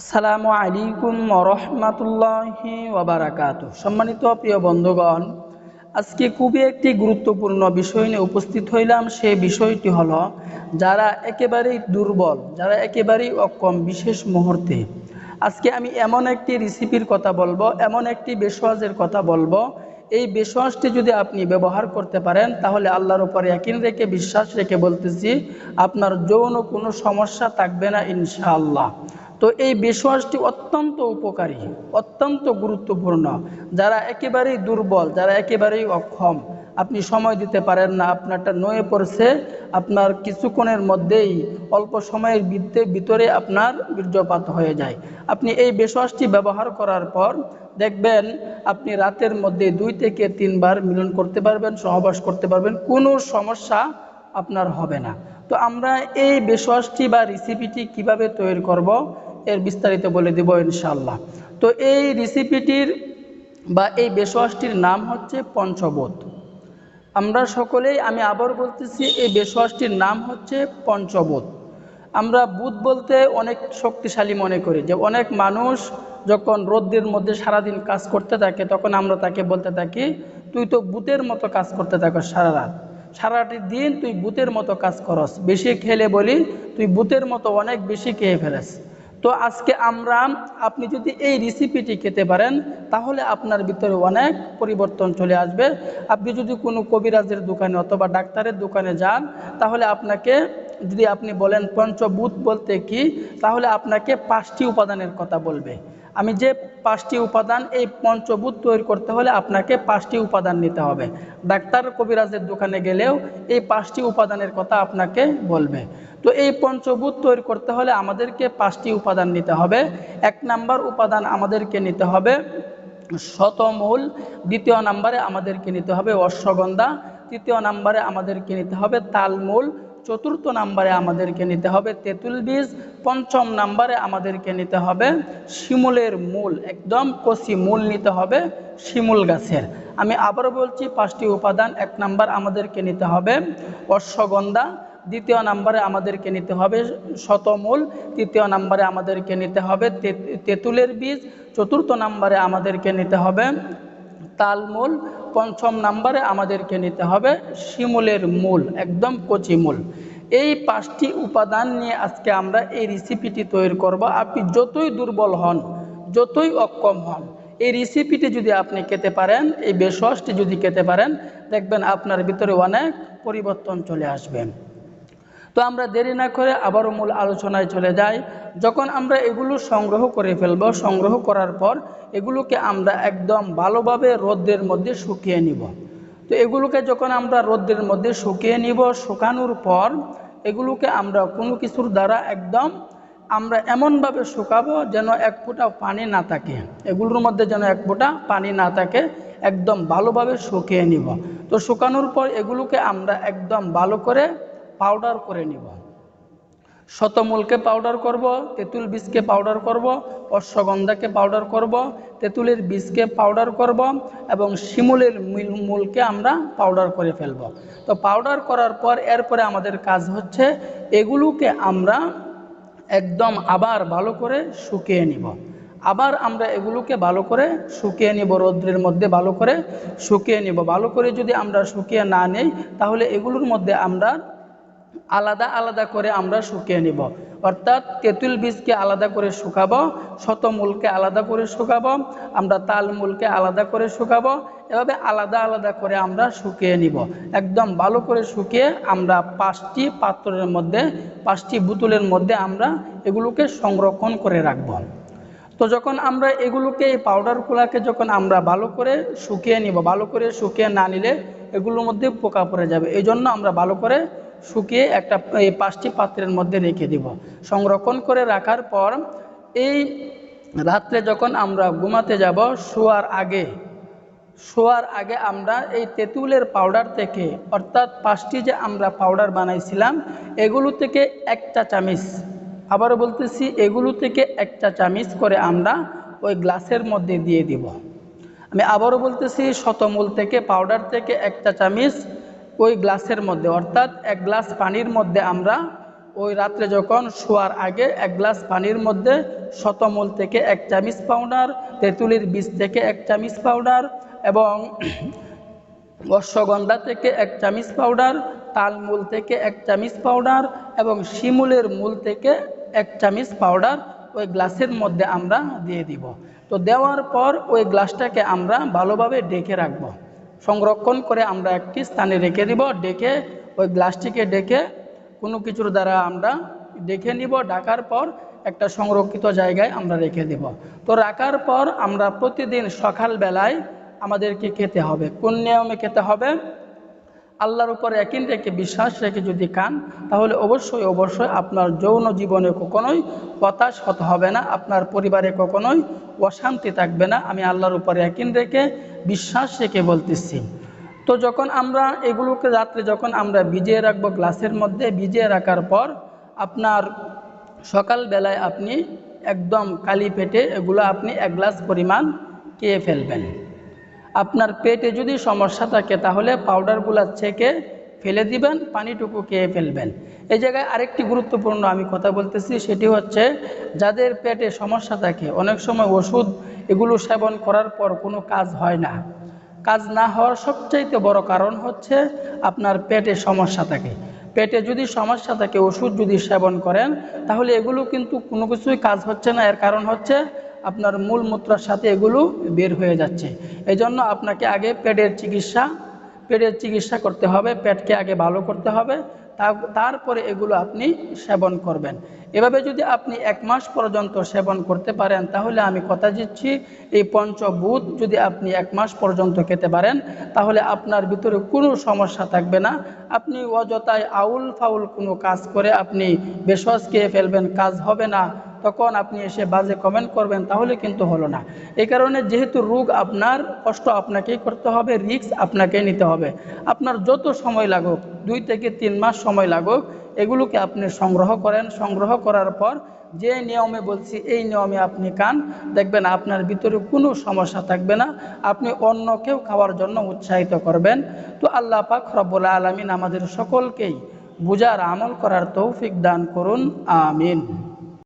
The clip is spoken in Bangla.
আসসালামু আলাইকুম রহমাতুল্লাহি ওবারাকাত সম্মানিত প্রিয় বন্ধুগণ, আজকে খুবই একটি গুরুত্বপূর্ণ বিষয় নিয়ে উপস্থিত হইলাম। সে বিষয়টি হলো, যারা একেবারেই দুর্বল, যারা একেবারেই অক্ষম, বিশেষ মুহূর্তে। আজকে আমি এমন একটি রেসিপির কথা বলব, এমন একটি বেশওয়াজের কথা বলব। এই বেশওয়াজটি যদি আপনি ব্যবহার করতে পারেন, তাহলে আল্লাহর উপর একিন রেখে, বিশ্বাস রেখে বলতেছি, আপনার যৌন কোনো সমস্যা থাকবে না ইনশাআল্লাহ। তো এই বেশওয়াজটি অত্যন্ত উপকারী, অত্যন্ত গুরুত্বপূর্ণ। যারা একেবারেই দুর্বল, যারা একেবারেই অক্ষম, আপনি সময় দিতে পারেন না, আপনারটা নয়ে পড়ছে, আপনার কিছুক্ষণের মধ্যেই অল্প সময়ের ভিত্তে ভিতরে আপনার বীর্যপাত হয়ে যায়। আপনি এই বেশওয়াজটি ব্যবহার করার পর দেখবেন আপনি রাতের মধ্যে দুই থেকে তিনবার মিলন করতে পারবেন, সহবাস করতে পারবেন, কোনো সমস্যা আপনার হবে না। তো আমরা এই বেশওয়াজটি বা রেসিপিটি কীভাবে তৈরি করব? এর বিস্তারিত বলে দেব ইনশাল্লাহ তো এই রেসিপিটির বা এই বেশওয়াজটির নাম হচ্ছে পঞ্চবোধ আমরা সকলেই, আমি আবার বলতেছি, এই বেশওয়াজটির নাম হচ্ছে পঞ্চবোধ আমরা বুধ বলতে অনেক শক্তিশালী মনে করি যে অনেক মানুষ যখন রোদ্রের মধ্যে সারাদিন কাজ করতে থাকে, তখন আমরা তাকে বলতে থাকি, তুই তো বুতের মতো কাজ করতে থাকো সারা রাত। সারাটি দিন তুই বুতের মতো কাজ করস। বেশি খেলে বলি, তুই বুতের মতো অনেক বেশি খেয়ে ফেলেস। তো আজকে আমরা, আপনি যদি এই রেসিপিটি খেতে পারেন, তাহলে আপনার ভিতরে অনেক পরিবর্তন চলে আসবে। আপনি যদি কোনো কবিরাজের দোকানে অথবা ডাক্তারের দোকানে যান, তাহলে আপনাকে, যদি আপনি বলেন পঞ্চভূত বলতে কি, তাহলে আপনাকে পাঁচটি উপাদানের কথা বলবে। আমি যে পাঁচটি উপাদান, এই পঞ্চভূত তৈরি করতে হলে আপনাকে পাঁচটি উপাদান নিতে হবে। ডাক্তার কবিরাজের দোকানে গেলেও এই পাঁচটি উপাদানের কথা আপনাকে বলবে। তো এই পঞ্চভূত তৈরি করতে হলে আমাদেরকে পাঁচটি উপাদান নিতে হবে। এক নাম্বার উপাদান আমাদেরকে নিতে হবে শতমূল, দ্বিতীয় নাম্বারে আমাদেরকে নিতে হবে অশ্বগন্ধা, তৃতীয় নাম্বারে আমাদেরকে নিতে হবে তালমূল চতুর্থ নাম্বারে আমাদেরকে নিতে হবে তেঁতুল বীজ, পঞ্চম নাম্বারে আমাদেরকে নিতে হবে শিমুলের মূল, একদম কষি মূল নিতে হবে শিমুল গাছের। আমি আবারও বলছি, পাঁচটি উপাদান, এক নাম্বার আমাদেরকে নিতে হবে অশ্বগন্ধা, দ্বিতীয় নাম্বারে আমাদেরকে নিতে হবে শতমূল, তৃতীয় নাম্বারে আমাদেরকে নিতে হবে তেঁতুলের বীজ, চতুর্থ নাম্বারে আমাদেরকে নিতে হবে তালমূল পঞ্চম নাম্বারে আমাদেরকে নিতে হবে শিমুলের মূল, একদম কচি মূল। এই পাঁচটি উপাদান নিয়ে আজকে আমরা এই রেসিপিটি তৈরি করব। আপনি যতই দুর্বল হন, যতই অক্ষম হন, এই রেসিপিটি যদি আপনি খেতে পারেন, এই বেশসটি যদি খেতে পারেন, দেখবেন আপনার ভিতরে অনেক পরিবর্তন চলে আসবেন তো আমরা দেরি না করে আবারও মূল আলোচনায় চলে যাই। যখন আমরা এগুলো সংগ্রহ করে ফেলব, সংগ্রহ করার পর এগুলোকে আমরা একদম ভালোভাবে রোদ্রের মধ্যে শুকিয়ে নিব। তো এগুলোকে যখন আমরা রোদ্রের মধ্যে শুকিয়ে নিব, শুকানোর পর এগুলোকে আমরা কোনো কিছুর দ্বারা একদম আমরা এমনভাবে শুকাবো যেন এক ফোঁটা পানি না থাকে। এগুলোর মধ্যে যেন এক ফোঁটা পানি না থাকে, একদম ভালোভাবে শুকিয়ে নিব। তো শুকানোর পর এগুলোকে আমরা একদম ভালো করে পাউডার করে নিব। শতমূলকে পাউডার করব, তেঁতুল বীজকে পাউডার করব, অশ্বগন্ধাকে পাউডার করব, তেঁতুলের বীজকে পাউডার করব এবং শিমুলের মূলকে আমরা পাউডার করে ফেলব। তো পাউডার করার পর এরপরে আমাদের কাজ হচ্ছে এগুলোকে আমরা একদম আবার ভালো করে শুকিয়ে নিব। আবার আমরা এগুলোকে ভালো করে শুকিয়ে নিব, রৌদ্রের মধ্যে ভালো করে শুকিয়ে নিব। ভালো করে যদি আমরা শুকিয়ে না নেই, তাহলে এগুলোর মধ্যে আমরা আলাদা আলাদা করে আমরা শুকিয়ে নিব। অর্থাৎ তেঁতুল বীজকে আলাদা করে শুকাবো, শতমূলকে আলাদা করে শুকাবো, আমরা তালমূলকে আলাদা করে শুকাবো, এভাবে আলাদা আলাদা করে আমরা শুকিয়ে নিব। একদম ভালো করে শুকিয়ে আমরা পাঁচটি পাত্রের মধ্যে, পাঁচটি বোতলের মধ্যে আমরা এগুলোকে সংরক্ষণ করে রাখব। তো যখন আমরা এগুলোকে, এই পাউডারগুলোকে যখন আমরা ভালো করে শুকিয়ে নিব, ভালো করে শুকিয়ে না নিলে এগুলোর মধ্যে পোকা পড়ে যাবে। এই জন্য আমরা ভালো করে শুকিয়ে একটা, এই পাঁচটি পাত্রের মধ্যে রেখে দিব। সংরক্ষণ করে রাখার পর এই রাত্রে যখন আমরা ঘুমাতে যাব, শোয়ার আগে শোয়ার আগে আমরা এই তেঁতুলের পাউডার থেকে, অর্থাৎ পাঁচটি যে আমরা পাউডার বানাইছিলাম, এগুলো থেকে একটা চামিচ, আবারও বলতেছি, এগুলো থেকে একটা চামিচ করে আমরা ওই গ্লাসের মধ্যে দিয়ে দিব। আমি আবারও বলতেছি, শতমূল থেকে পাউডার থেকে একটা চামিচ ওই গ্লাসের মধ্যে, অর্থাৎ এক গ্লাস পানির মধ্যে আমরা ওই রাত্রে যখন শোয়ার আগে এক গ্লাস পানির মধ্যে শতমূল থেকে এক চামিচ পাউডার তেঁতুলির বীজ থেকে এক চামিচ পাউডার এবং অশ্বগন্ধা থেকে এক চামিচ পাউডার তালমূল থেকে এক চামিচ পাউডার এবং শিমুলের মূল থেকে এক চামিচ পাউডার ওই গ্লাসের মধ্যে আমরা দিয়ে দিব। তো দেওয়ার পর ওই গ্লাসটাকে আমরা ভালোভাবে ডেকে রাখব। সংরক্ষণ করে আমরা একটি স্থানে রেখে দিব, ডেকে ওই গ্লাসটিকে ডেকে কোনো কিছুর দ্বারা আমরা ডেকে নিব ডাকার পর একটা সংরক্ষিত জায়গায় আমরা রেখে দেব। তো রাখার পর আমরা প্রতিদিন সকালবেলায় আমাদেরকে খেতে হবে। কোন নিয়মে খেতে হবে? আল্লাহর উপর একই রেখে বিশ্বাস রেখে যদি খান, তাহলে অবশ্যই অবশ্যই আপনার যৌন জীবনে কখনোই হতাশ হতে হবে না, আপনার পরিবারে কখনোই অশান্তি থাকবে না। আমি আল্লাহর উপরে একই রেখে বিশ্বাস রেখে বলতেছি। তো যখন আমরা এগুলোকে রাত্রে যখন আমরা ভিজিয়ে রাখব গ্লাসের মধ্যে, ভিজিয়ে রাখার পর আপনার সকালবেলায় আপনি একদম কালি পেটে এগুলো আপনি এক গ্লাস পরিমাণ খেয়ে ফেলবেন। আপনার পেটে যদি সমস্যা থাকে, তাহলে পাউডারগুলো ছেঁকে ফেলে দিবেন, পানিটুকু খেয়ে ফেলবেন। এই জায়গায় আরেকটি গুরুত্বপূর্ণ আমি কথা বলতেছি, সেটি হচ্ছে যাদের পেটে সমস্যা থাকে, অনেক সময় ওষুধ এগুলো সেবন করার পর কোনো কাজ হয় না। কাজ না হওয়ার সবচাইতে বড় কারণ হচ্ছে আপনার পেটে সমস্যা থাকে। পেটে যদি সমস্যা থাকে, ওষুধ যদি সেবন করেন, তাহলে এগুলো কিন্তু কোনো কিছুই কাজ হচ্ছে না। এর কারণ হচ্ছে আপনার মূল মূত্রার সাথে এগুলো বের হয়ে যাচ্ছে। এই জন্য আপনাকে আগে পেটের চিকিৎসা পেটের চিকিৎসা করতে হবে, পেটকে আগে ভালো করতে হবে তারপরে এগুলো আপনি সেবন করবেন। এভাবে যদি আপনি এক মাস পর্যন্ত সেবন করতে পারেন, তাহলে আমি কথা দিচ্ছি, এই পঞ্চভূত যদি আপনি এক মাস পর্যন্ত খেতে পারেন, তাহলে আপনার ভিতরে কোনো সমস্যা থাকবে না। আপনি অযথায় আউল ফাউল কোনো কাজ করে আপনি বেশস খেয়ে ফেলবেন, কাজ হবে না। তখন আপনি এসে বাজে কমেন্ট করবেন, তাহলে কিন্তু হলো না। এই কারণে যেহেতু রোগ আপনার, কষ্ট আপনাকেই করতে হবে রিস্ক আপনাকে নিতে হবে। আপনার যত সময় লাগুক, দুই থেকে তিন মাস সময় লাগুক, এগুলোকে আপনি সংগ্রহ করেন। সংগ্রহ করার পর যে নিয়মে বলছি, এই নিয়মে আপনি খান। দেখবেন আপনার ভিতরে কোনো সমস্যা থাকবে না। আপনি অন্যকেও খাওয়ার জন্য উৎসাহিত করবেন। তো আল্লাহ পাক রব্বুল আলমিন আমাদের সকলকেই বুজার আমল করার তৌফিক দান করুন। আমিন।